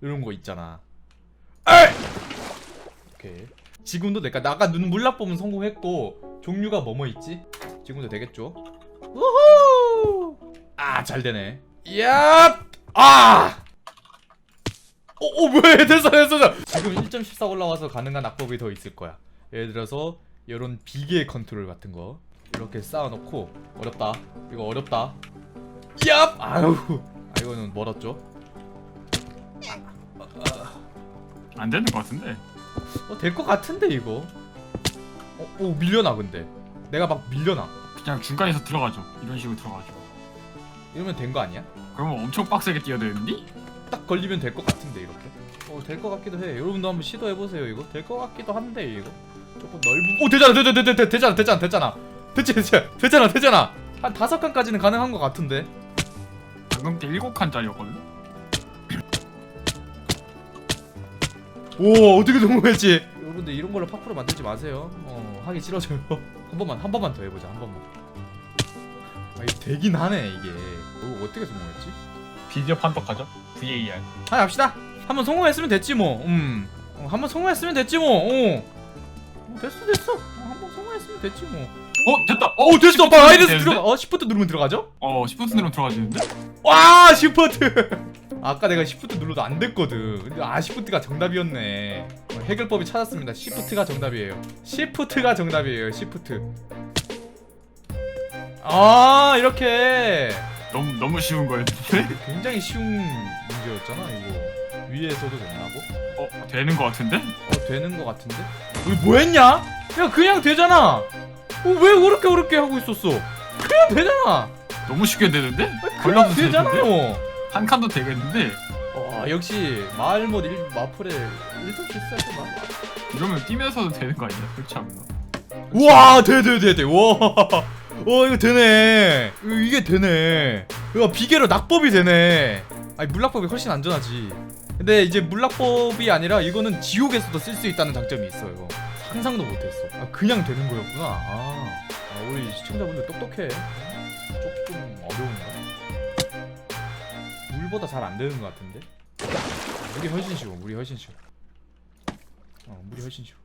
이런 거 있잖아. 에이! 오케이. 지금도 내가 나가 눈 물락 보면 성공했고 종류가 뭐뭐 있지? 지금도 되겠죠? 우후! 아, 잘 되네. 야! 아! 어, 어, 뭐야? 됐어, 됐어, 됐어. 지금 1.14 올라와서 가능한 악법이 더 있을 거야. 예를 들어서 이런 비계 컨트롤 같은 거 이렇게 쌓아놓고 어렵다. 이거 어렵다. 얍! 아유, 아 이거는 멀었죠. 안 되는 것 같은데. 어, 될 것 같은데 이거. 어, 오 밀려나 근데. 내가 막 밀려나. 그냥 중간에서 들어가죠. 이런 식으로 들어가죠. 이러면 된 거 아니야? 그러면 엄청 빡세게 뛰어되는데? 딱 걸리면 될 것 같은데 이렇게. 어, 될 것 같기도 해. 여러분도 한번 시도해 보세요 이거. 될 것 같기도 한데 이거. 조금 넓은. 오 되잖아, 되잖아, 되잖아, 되잖아, 되잖아, 되잖아. 됐지, 됐지, 됐잖아, 되잖아. 한 다섯 칸까지는 가능한 것 같은데. 방금 때 7칸짜리였거든? 오 어떻게 성공했지? 여러분들 이런 걸로 파쿠르 만들지 마세요. 어 하기 싫어져요. 한 번만 한 번만 더 해보자 한 번만. 아 이게 되긴 하네 이게. 이거 어떻게 성공했지? 비디오 판독하죠? VAR. 하나 합시다. 한 번 성공했으면 됐지 뭐. 음. 어, 한번 성공했으면 됐지 뭐. 어. 어, 됐어 됐어. 어, 한번 성공했으면 됐지 뭐. 어 됐다. 어 됐어. 시프트 되는데? 들어가. 어 시프트 누르면 들어가죠? 어 10분 누르면 들어가지는데? 와 시프트. 아까 내가 시프트 눌러도 안 됐거든. 근데 아 시프트가 정답이었네. 어, 해결법이 찾았습니다. 시프트가 정답이에요. 시프트가 정답이에요. 시프트. 아 이렇게 너무 너무 쉬운 거였는데? 굉장히 쉬운 문제였잖아 이거. 위에서도 된다고? 어 되는 것 같은데? 어 되는 거 같은데? 우리 뭐 했냐? 야 그냥 되잖아. 어, 왜 그렇게 어렵게 하고 있었어? 그냥 되잖아. 너무 쉽게 되는데? 그냥 걸려도 되는데? 되잖아요. 한 칸도 되겠는데? 와 역시 마을mod 1 마플의 1등 실수였구나. 이러면 뛰면서도 되는 거 아니야? 그렇지 않나? 우와 돼돼돼돼 와. 어 이거 되네. 이거 이게 되네. 이거 비계로 낙법이 되네. 아니 물낙법이 훨씬 안전하지. 근데 이제 물낙법이 아니라 이거는 지옥에서도 쓸 수 있다는 장점이 있어요. 상상도 못했어. 아, 그냥 되는 거였구나. 아, 아, 우리 시청자분들 똑똑해. 조금 어려운가? 물보다 잘 안 되는 것 같은데? 물이 훨씬 쉬워. 물이 훨씬 쉬워. 어, 물이 훨씬 쉬워.